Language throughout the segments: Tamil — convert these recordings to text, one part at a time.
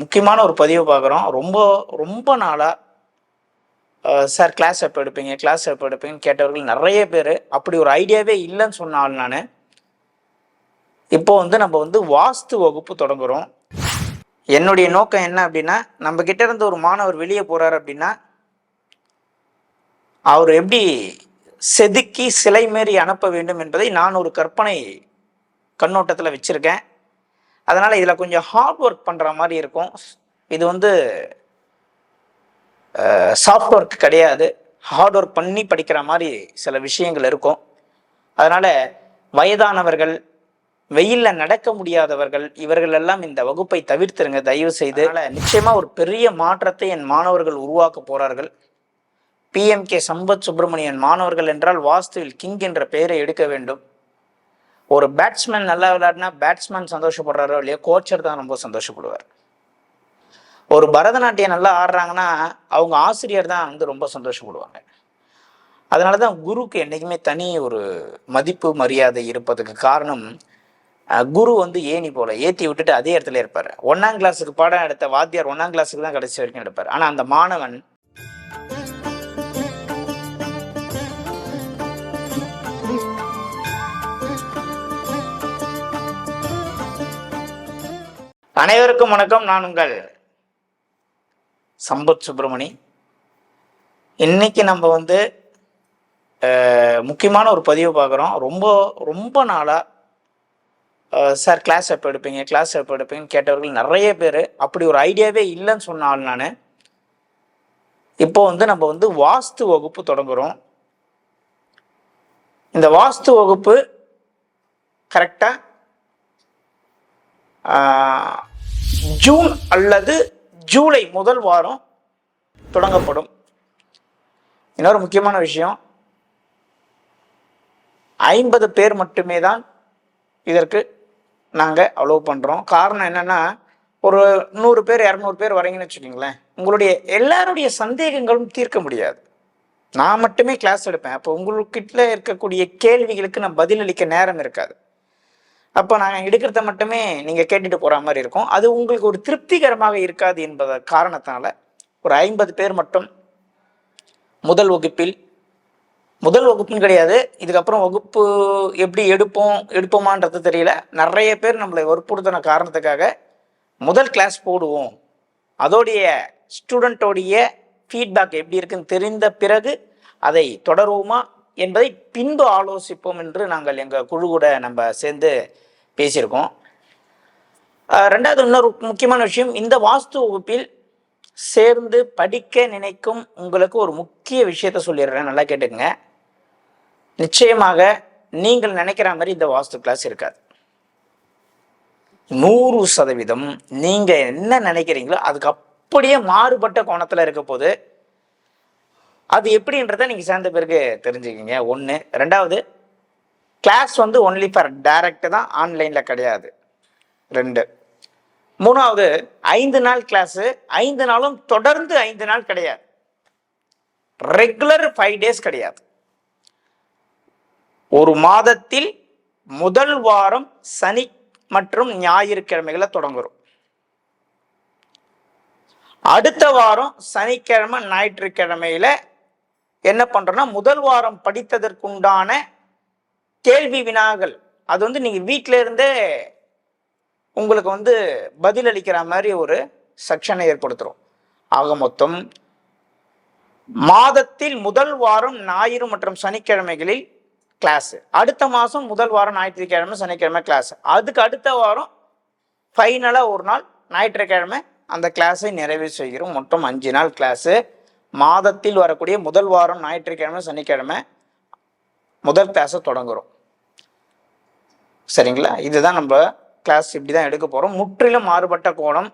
முக்கியமான ஒரு பதிவு பார்க்குறோம். ரொம்ப ரொம்ப நாளாக சார் கிளாஸ் எப்போ எடுப்பீங்க? கிளாஸ் எப்போ எடுப்பீங்கன்னு கேட்டவர்கள் நிறைய பேர் அப்படி ஒரு ஐடியாவே இல்லைன்னு சொன்னாலும் நான். இப்போ வந்து நம்ம வந்து வாஸ்து வகுப்பு தொடங்குகிறோம் என்னுடைய நோக்கம் என்ன அப்படின்னா நம்ம கிட்ட இருந்து ஒரு மாணவர் வெளியே போகிறார் அப்படின்னா அவர் எப்படி செதுக்கி சிலை மாரி அனுப்ப வேண்டும் என்பதை நான் ஒரு கற்பனை கண்ணோட்டத்தில் வச்சுருக்கேன். அதனால் இதில் கொஞ்சம் ஹார்ட் ஒர்க் பண்ணுற மாதிரி இருக்கும். இது வந்து சாஃப்ட் ஒர்க் கிடையாது. ஹார்ட் ஒர்க் பண்ணி படிக்கிற மாதிரி சில விஷயங்கள் இருக்கும். அதனால் வயதானவர்கள் வெயிலில் நடக்க முடியாதவர்கள் இவர்கள் எல்லாம் இந்த வகுப்பை தவிர்த்துருங்க தயவு செய்து. நிச்சயமாக ஒரு பெரிய மாற்றத்தை என் மாணவர்கள் உருவாக்க போகிறார்கள் பிஎம்கே சம்பத் சுப்பிரமணியன் மாணவர்கள் என்றால் வாஸ்துவில் கிங் என்ற பெயரை எடுக்க வேண்டும். ஒரு பேட்ஸ்மேன் நல்லா விளையாடினா பேட்ஸ்மேன் சந்தோஷப்படுறாரோ இல்லையோ கோச்சர் தான் ரொம்ப சந்தோஷப்படுவார். ஒரு பரதநாட்டியம் நல்லா ஆடுறாங்கன்னா அவங்க ஆசிரியர் தான் வந்து ரொம்ப சந்தோஷப்படுவாங்க. அதனால தான் குருக்கு என்றைக்குமே தனி ஒரு மதிப்பு மரியாதை இருப்பதுக்கு காரணம் குரு வந்து ஏணி போல ஏற்றி விட்டுட்டு அதே இடத்துல இருப்பார். ஒன்றாம் கிளாஸுக்கு பாடம் எடுத்த வாத்தியார் ஒன்றாம் கிளாஸுக்கு தான் கடைசி வரைக்கும் எடுப்பார் ஆனால் அந்த மாணவன் அனைவருக்கும் வணக்கம். நான் உங்கள் சம்பத் சுப்பிரமணி. இன்னைக்கு நம்ம வந்து முக்கியமான ஒரு பதிவு பார்க்குறோம். ரொம்ப ரொம்ப நாளாக சார் கிளாஸ் எப்போ எடுப்பீங்க? கிளாஸ் எப்போ எடுப்பீங்கன்னு கேட்டவர்கள் நிறைய பேர் அப்படி ஒரு ஐடியாவே இல்லைன்னு சொன்ன ஆள் நான். இப்போ வந்து நம்ம வந்து வாஸ்து வகுப்பு தொடங்குகிறோம் இந்த வாஸ்து வகுப்பு கரெக்டாக ஜூன் அல்லது ஜூலை முதல் வாரம் தொடங்கப்படும். இன்னொரு முக்கியமான விஷயம் ஐம்பது பேர் மட்டுமே தான் இதற்கு நாங்கள் அலோவ் பண்ணுறோம் காரணம் என்னென்னா ஒரு நூறு பேர் இரநூறு பேர் வரீங்கன்னு வச்சுக்கோங்களேன். உங்களுடைய எல்லாருடைய சந்தேகங்களும் தீர்க்க முடியாது. நான் மட்டுமே கிளாஸ் எடுப்பேன். அப்போ உங்களுக்கிட்ட இருக்கக்கூடிய கேள்விகளுக்கு நான் பதிலளிக்க நேரம் இருக்காது. அப்போ நாங்கள் எடுக்கிறத மட்டுமே நீங்கள் கேட்டுட்டு போகிற மாதிரி இருக்கும். அது உங்களுக்கு ஒரு திருப்திகரமாக இருக்காது என்பத காரணத்தினால ஒரு ஐம்பது பேர் மட்டும் முதல் வகுப்பில் முதல் வகுப்புன்னு கிடையாது இதுக்கப்புறம் வகுப்பு எப்படி எடுப்போம் எடுப்போமான்றது தெரியல. நிறைய பேர் நம்மளை வற்புறுத்தின காரணத்துக்காக முதல் கிளாஸ் போடுவோம். அதோடைய ஸ்டூடெண்ட்டோடைய ஃபீட்பேக் எப்படி இருக்குன்னு தெரிந்த பிறகு அதை தொடருவோமா? என்பதை பின்பு ஆலோசிப்போம் என்று நாங்கள் எங்கள் குழு கூட நம்ம சேர்ந்து பேசியிருக்கோம். ரெண்டாவது இன்னொரு முக்கியமான விஷயம் இந்த வாஸ்து வகுப்பில் சேர்ந்து படிக்க நினைக்கும் உங்களுக்கு ஒரு முக்கிய விஷயத்த சொல்லிடுறேன். நல்லா கேட்டுக்கங்க. நிச்சயமாக நீங்கள் நினைக்கிற மாதிரி இந்த வாஸ்து கிளாஸ் இருக்காது. நூறு சதவீதம் நீங்கள் என்ன நினைக்கிறீங்களோ அதுக்கு அப்படியே மாறுபட்ட கோணத்தில் இருக்க போது அது எப்படின்றத நீங்கள் சேர்ந்த பிறகு தெரிஞ்சுக்கிங்க. ஒன்று ரெண்டாவது கிளாஸ் வந்து ஒன்லி ஃபார் டைரக்ட் தான் ஆன்லைனில் கிடையாது. ரெண்டு. மூணாவது ஐந்து நாள் கிளாஸு ஐந்து நாளும் தொடர்ந்து ஐந்து நாள் கிடையாது. ரெகுலர் ஃபைவ் டேஸ் கிடையாது. ஒரு மாதத்தில் முதல் வாரம் சனி மற்றும் ஞாயிற்றுக்கிழமைகளை தொடங்குறோம். அடுத்த வாரம் சனிக்கிழமை ஞாயிற்றுக்கிழமையில என்ன பண்ணுறோன்னா முதல் வாரம் படித்ததற்குண்டான கேள்வி வினாகள் அது வந்து நீங்கள் வீட்டில இருந்தே உங்களுக்கு வந்து பதில் அளிக்கிற மாதிரி ஒரு செக்ஷனை ஏற்படுத்துறோம். ஆக மொத்தம் மாதத்தில் முதல் வாரம் ஞாயிறு மற்றும் சனிக்கிழமைகளில் கிளாஸு அடுத்த மாதம் முதல் வாரம் ஞாயிற்றுக்கிழமை சனிக்கிழமை கிளாஸ் அதுக்கு அடுத்த வாரம் ஃபைனலாக ஒரு நாள் ஞாயிற்றுக்கிழமை அந்த கிளாஸை நிறைவு செய்கிறோம். மொத்தம் அஞ்சு நாள் கிளாஸு மாதத்தில் வரக்கூடிய முதல் வாரம் ஞாயிற்றுக்கிழமை சனிக்கிழமை முதல் கிளாஸை தொடங்குறோம். சரிங்களா? இதுதான் நம்ம கிளாஸ் இப்படி தான் எடுக்க போகிறோம் முற்றிலும் மாறுபட்ட கோணம்.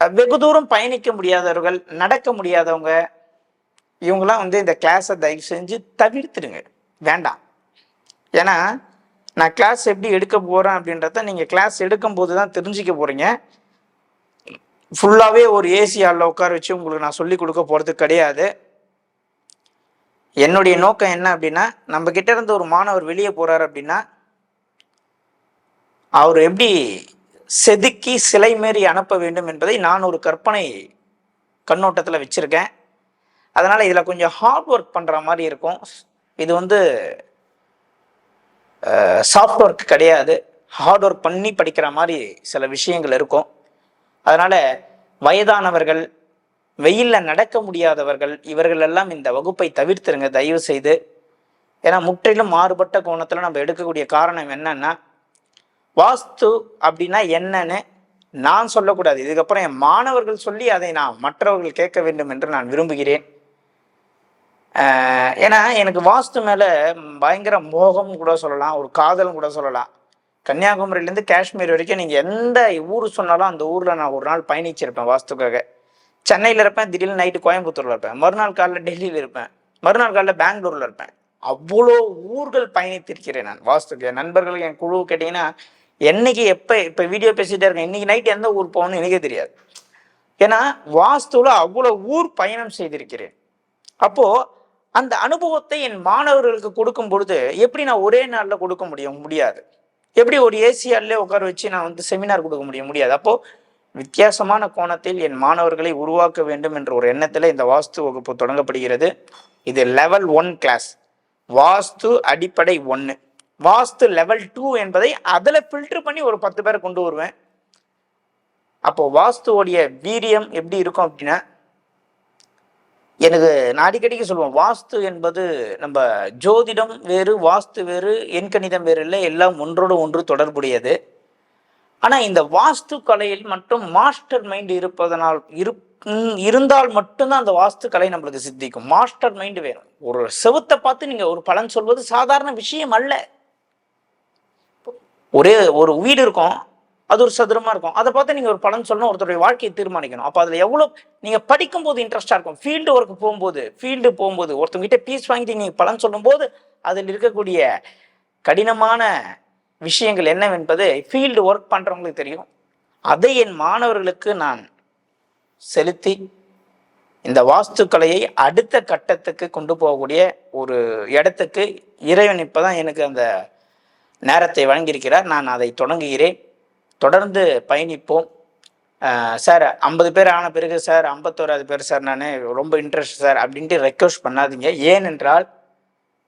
வெகு தூரம் பயணிக்க முடியாதவர்கள் நடக்க முடியாதவங்க இவங்களாம் வந்து இந்த கிளாஸை தயவு செஞ்சு தவிர்த்துடுங்க. வேண்டாம். ஏன்னா நான் கிளாஸ் எப்படி எடுக்க போகிறேன் அப்படின்றத நீங்கள் கிளாஸ் எடுக்கும்போது தான் தெரிஞ்சுக்க போகிறீங்க ஃபுல்லாகவே ஒரு ஏசி ஹாலில் உட்கார வச்சு உங்களுக்கு நான் சொல்லி கொடுக்க போகிறது கிடையாது. என்னுடைய நோக்கம் என்ன அப்படின்னா நம்ம கிட்ட இருந்து ஒரு மாணவர் வெளியே போகிறாரு அப்படின்னா அவர் எப்படி செதுக்கி சிலை மாரி அனுப்ப வேண்டும் என்பதை நான் ஒரு கற்பனை கண்ணோட்டத்தில் வச்சுருக்கேன். அதனால் இதில் கொஞ்சம் ஹார்ட் ஒர்க் பண்ணுற மாதிரி இருக்கும். இது வந்து சாஃப்ட் ஒர்க் கிடையாது. ஹார்ட் ஒர்க் பண்ணி படிக்கிற மாதிரி சில விஷயங்கள் இருக்கும். அதனால் வயதானவர்கள் வெயிலில் நடக்க முடியாதவர்கள் இவர்கள் எல்லாம் இந்த வகுப்பை தவிர்த்துருங்க தயவு செய்து ஏன்னா முற்றிலும் மாறுபட்ட கோணத்தில் நம்ம எடுக்கக்கூடிய காரணம் என்னன்னா வாஸ்து அப்படின்னா என்னன்னு நான் சொல்லக்கூடாது. இதுக்கப்புறம் என் மாணவர்கள் சொல்லி அதை நான் மற்றவர்கள் கேட்க வேண்டும் என்று நான் விரும்புகிறேன். ஏன்னா எனக்கு வாஸ்து மேலே பயங்கர மோகம் கூட சொல்லலாம் ஒரு காதலும் கூட சொல்லலாம். கன்னியாகுமரியிலேருந்து காஷ்மீர் வரைக்கும் நீங்கள் எந்த ஊர் சொன்னாலும் அந்த ஊரில் நான் ஒரு நாள் பயணிச்சிருப்பேன் வாஸ்துக்காக. சென்னையில் இருப்பேன் திடீர்னு நைட்டு கோயம்புத்தூரில் இருப்பேன். மறுநாள் காலையில் டெல்லியில் இருப்பேன். மறுநாள் காலில் பெங்களூரில் இருப்பேன். அவ்வளோ ஊர்கள் பயணித்திருக்கிறேன் நான் வாஸ்துக்கு. என் நண்பர்கள் என் குழு கேட்டிங்கன்னா என்னைக்கு எப்போ இப்போ வீடியோ பேசிகிட்டே இருக்கேன். இன்றைக்கி நைட் எந்த ஊர் போகணும்னு எனக்கே தெரியாது. ஏன்னா வாஸ்துவில் அவ்வளோ ஊர் பயணம் செய்திருக்கிறேன். அப்போது அந்த அனுபவத்தை என் மாணவர்களுக்கு கொடுக்கும் பொழுது எப்படி நான் ஒரே நாளில் கொடுக்க முடியும்? முடியாது. எப்படி ஒரு ஏசியாலே உட்கார வச்சு நான் வந்து செமினார் கொடுக்க முடியும்? முடியாது. அப்போ வித்தியாசமான கோணத்தில் என் மாணவர்களை உருவாக்க வேண்டும் என்ற ஒரு எண்ணத்தில் இந்த வாஸ்து வகுப்பு தொடங்கப்படுகிறது. இது லெவல் ஒன் கிளாஸ் வாஸ்து அடிப்படை ஒன்று வாஸ்து லெவல் டூ என்பதை அதில் ஃபில்டர் பண்ணி ஒரு பத்து பேரை கொண்டு வருவேன். அப்போ வாஸ்துவோடைய வீரியம் எப்படி இருக்கும் அப்படின்னா எனக்கு நான் அடிக்கடிக்கு சொல்லுவோம் வாஸ்து என்பது நம்ம ஜோதிடம் வேறு வாஸ்து வேறு எண்கணிதம் வேறு இல்லை எல்லாம் ஒன்றோடு ஒன்று தொடர்புடையது. ஆனால் இந்த வாஸ்து கலையில் மட்டும் மாஸ்டர் மைண்ட் இருப்பதனால் இரு இருந்தால் மட்டும்தான் அந்த வாஸ்து கலை நம்மளுக்கு சித்திக்கும். மாஸ்டர் மைண்ட் வேணும். ஒரு செவத்தை பார்த்து நீங்கள் ஒரு பலன் சொல்வது சாதாரண விஷயம் அல்ல. ஒரே ஒரு வீடு இருக்கும் அது ஒரு சதுரமாக இருக்கும். அதை பார்த்து நீங்கள் ஒரு பலன் சொல்லணும் ஒருத்தருடைய வாழ்க்கையை தீர்மானிக்கணும். அப்போ அதில் எவ்வளோ நீங்கள் படிக்கும்போது இன்ட்ரெஸ்ட்டாக இருக்கும். ஃபீல்டு ஒர்க் போகும்போது ஃபீல்டு போகும்போது ஒருத்தவங்கிட்ட பீஸ் வாங்கிட்டு நீங்கள் பலன் சொல்லும்போது அதில் இருக்கக்கூடிய கடினமான விஷயங்கள் என்னவென்பது ஃபீல்டு ஒர்க் பண்ணுறவங்களுக்கு தெரியும். அதை என் மாணவர்களுக்கு நான் செலுத்தி இந்த வாஸ்துக்கலையை அடுத்த கட்டத்துக்கு கொண்டு போகக்கூடிய ஒரு இடத்துக்கு இறைவன் இப்பதான் எனக்கு அந்த நேரத்தை வழங்கியிருக்கிறார். நான் அதை தொடங்குகிறேன். தொடர்ந்து பயணிப்போம். சார் ஐம்பது பேர் ஆன பிறகு சார் ஐம்பத்தோராது பேர் சார் நான் ரொம்ப இன்ட்ரெஸ்ட் சார் அப்படின்ட்டு ரெக்வஸ்ட் பண்ணாதீங்க. ஏனென்றால்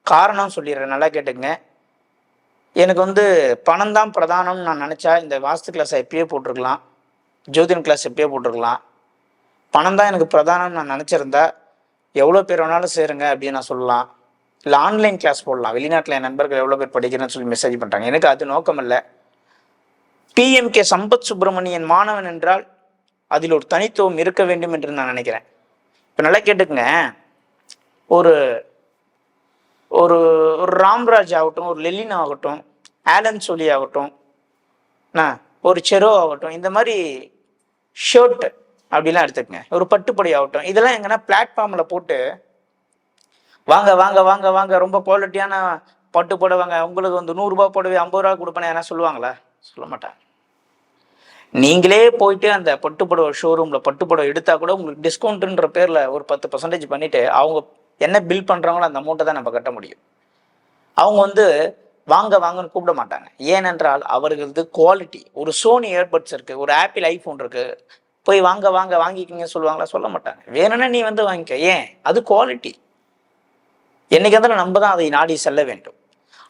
காரணம் சொல்லிடுறேன் நல்லா கேட்டுங்க எனக்கு வந்து பணம் தான் பிரதானம்னு நான் நினச்சா இந்த வாஸ்து கிளாஸ் எப்பயே போட்டிருக்கலாம். ஜோதிடம் கிளாஸ் எப்பயே போட்டிருக்கலாம். பணம் தான் எனக்கு பிரதானம்னு நான் நினச்சிருந்தா எவ்வளோ பேர் வேணாலும் சேருங்க அப்படின்னு நான் சொல்லலாம். இல்லை ஆன்லைன் கிளாஸ் போடலாம். வெளிநாட்டில் என் நண்பர்கள் எவ்வளோ பேர் படிக்கிறேன்னு சொல்லி மெசேஜ் பண்ணுறாங்க எனக்கு அது நோக்கம் இல்லை பிஎம்கே சம்பத் சுப்பிரமணியன் மாணவன் என்றால் அதில் ஒரு தனித்துவம் இருக்க வேண்டும் என்று நான் நினைக்கிறேன். இப்போ நல்லா கேட்டுக்குங்க. ஒரு ஒரு ஒரு ராம்ராஜ் ஆகட்டும் ஒரு லெலின் ஆகட்டும் ஆலன் சோலி ஆகட்டும் ஒரு செரோ ஆகட்டும் இந்த மாதிரி ஷர்ட் அப்படிலாம் எடுத்துக்கங்க. ஒரு பட்டுப்படி ஆகட்டும். இதெல்லாம் எங்கன்னா பிளாட்ஃபார்மில் போட்டு வாங்க வாங்க வாங்க வாங்க ரொம்ப குவாலிட்டியான பட்டு புடவைங்க உங்களுக்கு வந்து நூறுரூபா புடவை ஐம்பது ரூபா கொடுப்பேன் யாரா சொல்லுவாங்களா? சொல்ல மாட்டாங்க நீங்களே போயிட்டு அந்த பட்டு புடவை ஷோரூமில் பட்டு புடவை எடுத்தால் கூட உங்களுக்கு டிஸ்கவுண்ட்டுன்ற பேரில் ஒரு பத்து பர்சன்டேஜ் பண்ணிவிட்டு அவங்க என்ன பில் பண்ணுறாங்களோ அந்த அமௌண்ட்டை தான் நம்ம கட்ட முடியும். அவங்க வந்து வாங்க வாங்கன்னு கூப்பிட மாட்டாங்க. ஏனென்றால் அவர்களது குவாலிட்டி ஒரு சோனி ஏர்பட்ஸ் இருக்குது ஒரு ஆப்பிள் ஐஃபோன் இருக்குது போய் வாங்க வாங்க வாங்கிக்கிங்க சொல்லுவாங்களா? சொல்ல மாட்டாங்க. வேணும்னா நீ வந்து வாங்கிக்க. ஏன்? அது குவாலிட்டி என்னைக்கு இருந்தாலும் நம்ம தான் அதை நாடி செல்ல வேண்டும்.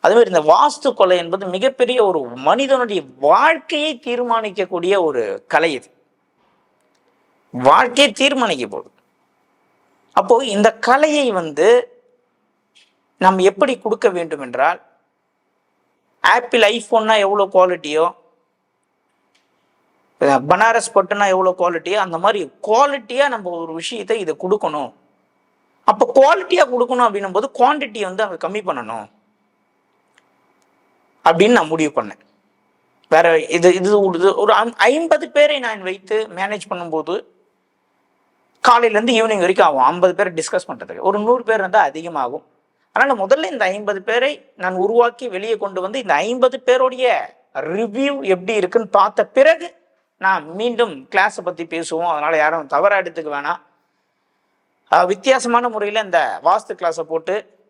அதே மாதிரி இந்த வாஸ்து கொலை என்பது மிகப்பெரிய ஒரு மனிதனுடைய வாழ்க்கையை தீர்மானிக்கக்கூடிய ஒரு கலை இது. வாழ்க்கையை தீர்மானிக்க போகுது அப்போ இந்த கலையை வந்து நாம் எப்படி கொடுக்க வேண்டும் என்றால் ஆப்பிள் ஐஃபோன்னா எவ்வளோ குவாலிட்டியோ பனாரஸ் பட்டுனா எவ்வளோ குவாலிட்டியோ அந்த மாதிரி குவாலிட்டியாக நம்ம ஒரு விஷயத்தை இதை கொடுக்கணும். அப்போ குவாலிட்டியாக கொடுக்கணும் அப்படின்னும் போது குவான்டிட்டி வந்து அங்கே கம்மி பண்ணணும். அப்படின்னு நான் முடிவு பண்ணேன். வேற இது இது ஒரு- ஒரு ஐம்பது பேரை நான் வைத்து மேனேஜ் பண்ணும்போது காலையிலேருந்து ஈவினிங் வரைக்கும் ஆகும். ஐம்பது பேர் டிஸ்கஸ் பண்ணுறதுக்கு ஒரு நூறு பேர் இருந்தால் அதிகமாகும். அதனால் முதல்ல இந்த ஐம்பது பேரை நான் உருவாக்கி வெளியே கொண்டு வந்து இந்த ஐம்பது பேருடைய ரிவ்யூ எப்படி இருக்குன்னு பார்த்த பிறகு நான் மீண்டும் கிளாஸை பற்றி பேசுவோம். அதனால் யாரும் தவறாக எடுத்துக்க வேணாம். வித்தியாசமான முறையில் இந்த வாஸ்து கிளாஸை போட்டு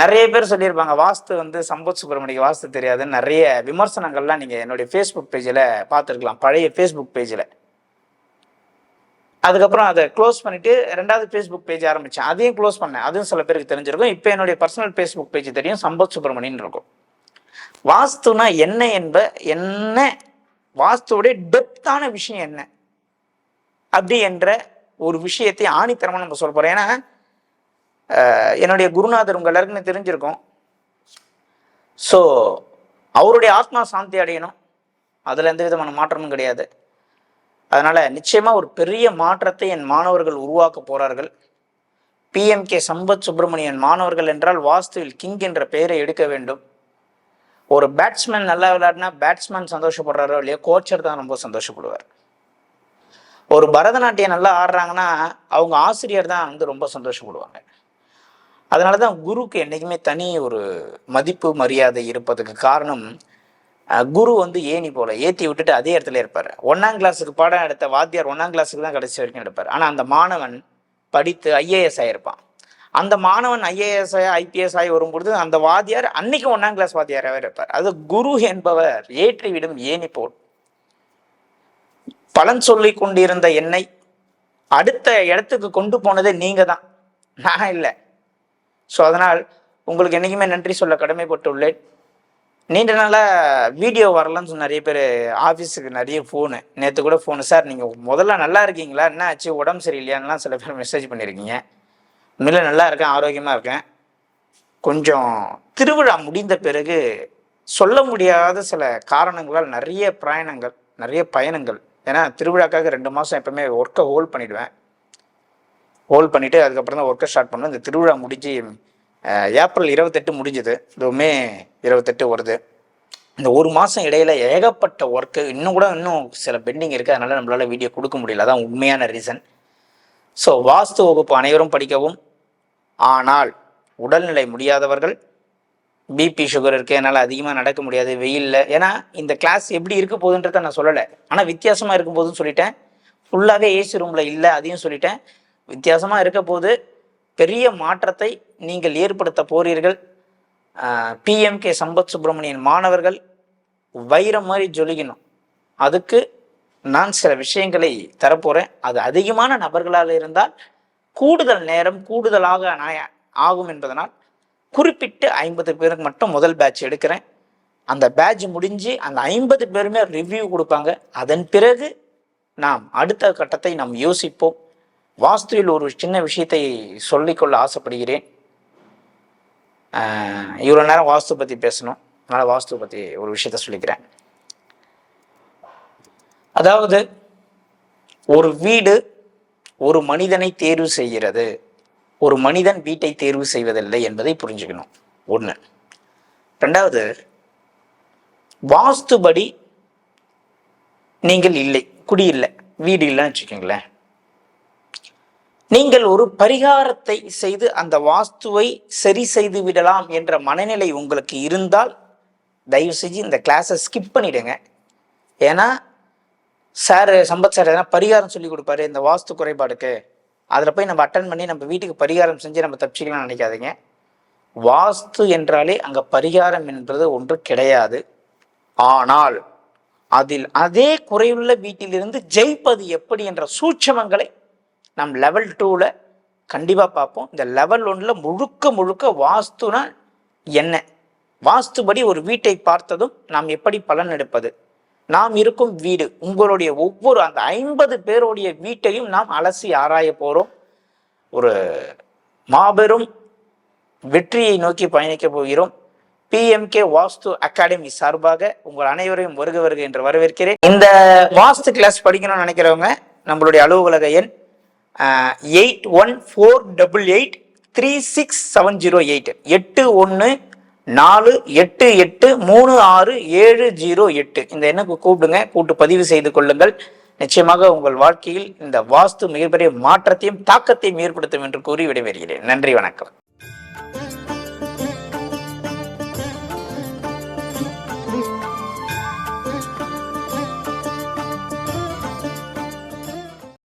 நிறைய பேர் சொல்லியிருப்பாங்க வாஸ்து வந்து சம்பத் சுப்பிரமணிக்கு வாஸ்து தெரியாதுன்னு நிறைய விமர்சனங்கள்லாம் நீங்கள் என்னுடைய ஃபேஸ்புக் பேஜில் பார்த்துருக்கலாம் பழைய ஃபேஸ்புக் பேஜில் அதுக்கப்புறம் அதை க்ளோஸ் பண்ணிவிட்டு ரெண்டாவது ஃபேஸ்புக் பேஜ் ஆரம்பித்தேன் அதையும் க்ளோஸ் பண்ணேன். அதுவும் சில பேருக்கு தெரிஞ்சிருக்கும். இப்போ என்னுடைய பர்சனல் ஃபேஸ்புக் பேஜ் தெரியும் சம்பத் சுப்பிரமணின்னு இருக்கும். வாஸ்துனா என்ன என்ப என்ன வாஸ்துவோடைய டெப்த்தான விஷயம் என்ன? அப்படி என்ற ஒரு விஷயத்தை ஆணித்தரமாக நம்ம சொல்ல போகிறோம் ஏன்னா என்னுடைய குருநாதர் உங்கள் எல்லாருக்குமே தெரிஞ்சிருக்கும். ஸோ அவருடைய ஆத்மா சாந்தி அடையணும். அதில் எந்த விதமான மாற்றமும் கிடையாது. அதனால் நிச்சயமாக ஒரு பெரிய மாற்றத்தை என் மாணவர்கள் உருவாக்க போகிறார்கள் பிஎம்கே சம்பத் சுப்பிரமணியன் மாணவர்கள் என்றால் வாஸ்துவில் கிங் என்ற பெயரை எடுக்க வேண்டும். ஒரு பேட்ஸ்மேன் நல்லா விளையாடினா பேட்ஸ்மேன் சந்தோஷப்படுறாரோ இல்லையோ கோச்சர் தான் ரொம்ப சந்தோஷப்படுவார். ஒரு பரதநாட்டியம் நல்லா ஆடுறாங்கன்னா அவங்க ஆசிரியர் தான் வந்து ரொம்ப சந்தோஷப்படுவாங்க. அதனால தான் குருக்கு என்றைக்குமே தனி ஒரு மதிப்பு மரியாதை இருப்பதுக்கு காரணம் குரு வந்து ஏணி போல ஏற்றி விட்டுட்டு அதே இடத்துல இருப்பார். ஒன்றாம் கிளாஸுக்கு பாடம் எடுத்த வாத்தியார் ஒன்றாம் கிளாஸுக்கு தான் கடைசி வரைக்கும் எடுப்பார் ஆனால் அந்த மாணவன் படித்து ஐஏஎஸ் ஆகியிருப்பான் அந்த மாணவன் ஐஏஎஸ் ஐபிஎஸ் ஆகி வரும்பொழுது அந்த வாத்தியார் அன்னைக்கு ஒன்றாம் கிளாஸ் வாத்தியாராகவே இருப்பார். அது குரு என்பவர் ஏற்றி விடும் ஏணி போல். பலன் சொல்லி கொண்டிருந்த என்னை அடுத்த இடத்துக்கு கொண்டு போனதே நீங்கள் தான் நான் இல்லை. ஸோ அதனால் உங்களுக்கு என்றைக்குமே நன்றி சொல்ல கடமைப்பட்டுள்ளேன். நீண்ட நாளாக வீடியோ வரலன்னு சொல்லி நிறைய பேர் ஆஃபீஸுக்கு நிறைய ஃபோனு நேற்று கூட ஃபோனு சார் நீங்கள் முதல்ல நல்லா இருக்கீங்களா? என்ன ஆச்சு? உடம்பு சரியில்லையான்லாம் சில பேர் மெசேஜ் பண்ணியிருக்கீங்க உண்மையில் நல்லா இருக்கேன் ஆரோக்கியமாக இருக்கேன். கொஞ்சம் திருவிழா முடிந்த பிறகு சொல்ல முடியாத சில காரணங்களால் நிறைய பிரயாணங்கள் நிறைய பயணங்கள். ஏன்னா திருவிழாக்காக ரெண்டு மாதம் எப்பவுமே ஒர்க்கை ஹோல்ட் பண்ணிவிடுவேன் ஹோல்ட் பண்ணிவிட்டு அதுக்கப்புறம் தான் ஒர்க்கை ஸ்டார்ட் பண்ணோம் இந்த திருவிழா முடிஞ்சு ஏப்ரல் இருபத்தெட்டு முடிஞ்சுது. இது மே இருபத்தெட்டு வருது. இந்த ஒரு மாதம் இடையில ஏகப்பட்ட ஒர்க்கு இன்னும் கூட இன்னும் சில பெண்டிங் இருக்குது அதனால் நம்மளால் வீடியோ கொடுக்க முடியல. அதான் உண்மையான ரீசன் ஸோ வாஸ்து வகுப்பு அனைவரும் படிக்கவும். ஆனால் உடல்நிலை முடியாதவர்கள் பிபி சுகர் இருக்குது என்னால் அதிகமாக நடக்க முடியாது. வெயிலில். ஏன்னா இந்த கிளாஸ் எப்படி இருக்க போகுதுன்றத நான் சொல்லலை. ஆனால் வித்தியாசமாக இருக்கும் போதுன்னு சொல்லிட்டேன். ஃபுல்லாகவே ஏசி ரூமில் இல்லை அதையும் சொல்லிட்டேன். வித்தியாசமாக இருக்க போது பெரிய மாற்றத்தை நீங்கள் ஏற்படுத்த போறீர்கள். பிஎம்கே சம்பத் சுப்பிரமணியன் மாணவர்கள் வைரம் மாதிரி ஜொலிக்கணும். அதுக்கு நான் சில விஷயங்களை தரப்போகிறேன் அது அதிகமான நபர்களால் இருந்தால் கூடுதல் நேரம் கூடுதலாக நான் ஆகும் என்பதனால் குறிப்பிட்டு ஐம்பது பேருக்கு மட்டும் முதல் பேட்ச் எடுக்கிறேன். அந்த பேட்ச் முடிஞ்சு அந்த ஐம்பது பேருமே ரிவ்யூ கொடுப்பாங்க. அதன் பிறகு நாம் அடுத்த கட்டத்தை நாம் யோசிப்போம். வாஸ்துவில் ஒரு சின்ன விஷயத்தை சொல்லிக்கொள்ள ஆசைப்படுகிறேன். இவ்வளோ நேரம் வாஸ்து பற்றி பேசணும். அதனால் வாஸ்து பற்றி ஒரு விஷயத்த சொல்லிக்கிறேன். அதாவது ஒரு வீடு ஒரு மனிதனை தேர்வு செய்கிறது. ஒரு மனிதன் வீட்டை தேர்வு செய்வதில்லை என்பதை புரிஞ்சுக்கணும். ஒன்று ரெண்டாவது வாஸ்துபடி நீங்கள் இல்லை குடி இல்லை வீடு இல்லைன்னு வச்சுக்கோங்களேன். நீங்கள் ஒரு பரிகாரத்தை செய்து அந்த வாஸ்துவை சரி செய்து விடலாம் என்ற மனநிலை உங்களுக்கு இருந்தால் தயவு செஞ்சு இந்த கிளாஸை ஸ்கிப் பண்ணிடுங்க. ஏன்னா சார் சம்பத் சார் எதனா பரிகாரம் சொல்லி கொடுப்பாரு இந்த வாஸ்து குறைபாடுக்கு. அதில் போய் நம்ம அட்டன் பண்ணி நம்ம வீட்டுக்கு பரிகாரம் செஞ்சு நம்ம தப்பிச்சிக்கலாம் நினைக்காதீங்க. வாஸ்து என்றாலே அங்கே பரிகாரம் என்பது ஒன்று கிடையாது. ஆனால் அதில் அதே குறையுள்ள வீட்டிலிருந்து ஜெயிப்பது எப்படி என்ற சூட்சமங்களை நம் லெவல் டூவில் கண்டிப்பாக பார்ப்போம். இந்த லெவல் ஒன்றில் முழுக்க முழுக்க வாஸ்துனா என்ன? வாஸ்துபடி ஒரு வீட்டை பார்த்ததும் நாம் எப்படி பலன் எடுப்பது? நாம் இருக்கும் வீடு உங்களுடைய ஒவ்வொரு அந்த ஐம்பது பேருடைய வீட்டையும் நாம் அலசி ஆராய போகிறோம் ஒரு மாபெரும் வெற்றியை நோக்கி பயணிக்க போகிறோம். பிஎம்கே வாஸ்து அகாடமி சார்பாக உங்கள் அனைவரையும் வருக வருக என்று வரவேற்கிறேன். இந்த வாஸ்து கிளாஸ் படிக்கணும்னு நினைக்கிறவங்க நம்மளுடைய அலுவலக எண் eight one four double eight three six seven zero eight எட்டு ஒன்று நாலு எட்டு எட்டு மூணு ஆறு ஏழு ஜீரோ எட்டு. இந்த எண்ணுக்கு கூப்பிடுங்க கூட்டு பதிவு செய்து கொள்ளுங்கள். நிச்சயமாக உங்கள் வாழ்க்கையில் இந்த வாஸ்து மிகப்பெரிய மாற்றத்தையும் தாக்கத்தையும் ஏற்படுத்தும் என்று கூறி விடைபெறுகிறேன். நன்றி வணக்கம்.